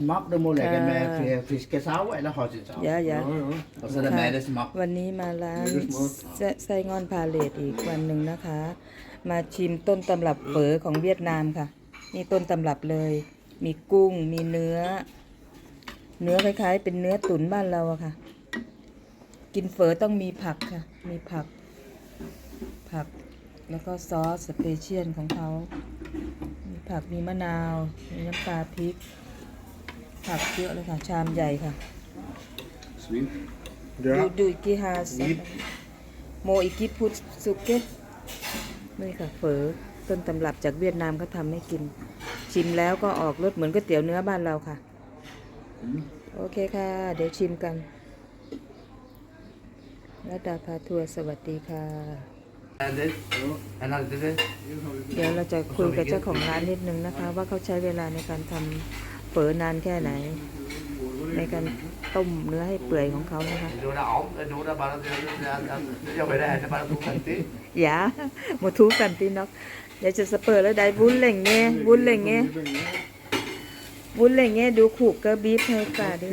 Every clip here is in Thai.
Smak, det må legge med f- fiskesau eller havsesau. อย่าอย่า Ja, ja. Og så er det mer smak. วันนี้มาร้านเดี๋ยวสมมุติไส้ไส้งอนพาเลตอีกวันหนึ่งนะคะ มาชิมต้นตำรับเฝอของเวียดนามค่ะ นี่ต้นตำรับเลย มีกุ้ง มีเนื้อ เนื้อคล้ายๆ เป็นเนื้อตุ๋นบ้านเราอะค่ะ กินเฝอต้องมีผักค่ะ มีผัก ผัก แล้วก็ซอสสเปเชียลของเขา มีผัก มีมะนาว มีน้ำปลาพริก ผักเยอะเลยค่ะ ชามใหญ่ค่ะ Svin. ดู Ja. ดูอีกกี่ฮาสโมอีกกี่พุทสุเกตนี่ค่ะเฝอต้นตำรับจากเวียดนามเขาทำให้กิน ชิมแล้วก็ออกรสเหมือนก๋วยเตี๋ยวเนื้อบ้านเราค่ะโอเคค่ะ เดี๋ยวชิมกันรัตดาพาทัวร์สวัสดีค่ะ Er det? En er det det? เดี๋ยวเราจะคุยกับเจ้าของร้านนิดนึงนะคะ ว่าเขาใช้เวลาในการทำ เฝอนานแค่ไหน ในการต้มเนื้อให้เปื่อยของเขานะคะ Du er om, du er bare du er jobber det her, det er bare to kanter. อย่าหมดทุกกันตีนอกเดี๋ยวจะสเปิดแล้วได้วุ้นเหล่งเงี้ยวุ้นเหล่งเงี้ยวุ้นเหล่งเงี้ยดูขู่กระบีบให้ป่าดิ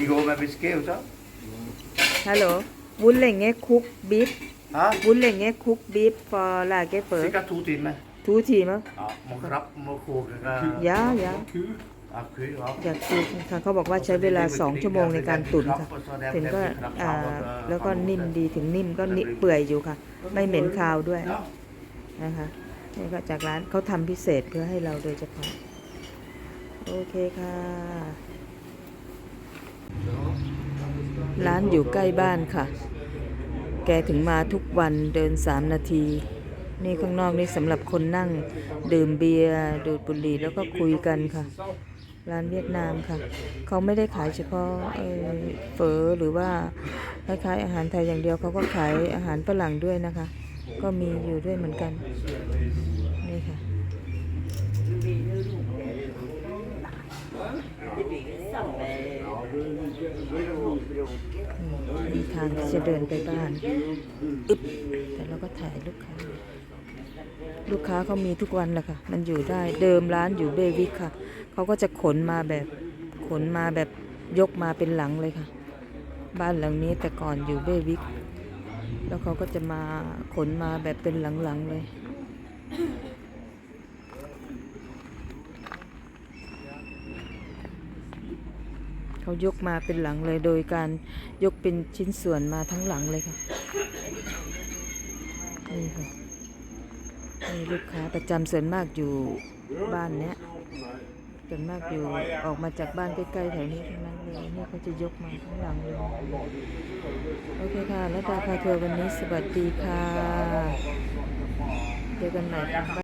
I går med whisky også. ฮัลโหลวุ้นเหล่งเงี้ยคุกบีบ Ja, วุ้นเหล่งเงี้ยคุกบีบ for ลาเกเปิด cirka to timer. ทูทีมั้ ง Ja, må krabb, må koke. อย่าอย่า Ku. Ja, kuy, ja. อยากคุกค่ะเขาบอกว่าใช้เวลาสองชั่วโมงในการตุ๋นค่ะถึงก็อ่าแล้วก็นิ่มดีถึงนิ่มก็นิเปื่อยอยู่ค่ะ ไม่เหม็นคาวด้วย Ja. นะคะนี่ก็จากร้านเขาทำพิเศษเพื่อให้เราโดยเฉพาะโอเคค่ะ ร้านอยู่ใกล้บ้านค่ะ แกถึงมาทุกวันเดินสามนาที นี่ข้างนอกนี่สำหรับคนนั่งดื่มเบียร์ดูดบุหรี่แล้วก็คุยกันค่ะ ร้านเวียดนามค่ะ เขาไม่ได้ขายเฉพาะเอ่อเฟอหรือว่าคล้ายๆอาหารไทยอย่างเดียวเขาก็ขายอาหารฝรั่งด้วยนะคะ ก็มีอยู่ด้วยเหมือนกัน นี่ค่ะมีทางที่จะเดินไปบ้าน อึบแต่เราก็ถ่ายลูกค้า ลูกค้าเขามีทุกวันแหละค่ะ มันอยู่ได้เดิมร้านอยู่เบวิกค่ะ เขาก็จะขนมาแบบขนมาแบบยกมาเป็นหลังเลยค่ะ บ้านหลังนี้แต่ก่อนอยู่เบวิก แล้วเขาก็จะมาขนมาแบบเป็นหลังๆเลยเขายกมาเป็นหลังเลยโดยการยกเป็นชิ้นส่วนมาทั้งหลังเลยค่ะนี่ค่ะ มีลูกค้าประจำส่วนมากอยู่บ้านเนี้ยส่วนมากอยู่ออกมาจากบ้านใกล้ๆแถวนี้ทั้งนั้นเลยนี่เขาจะยกมาข้างหลังเลยโอเคค่ะแล้วดาพาทัวร์วันนี้สวัสดีค่ะ เจอกันใหม่ค่ะ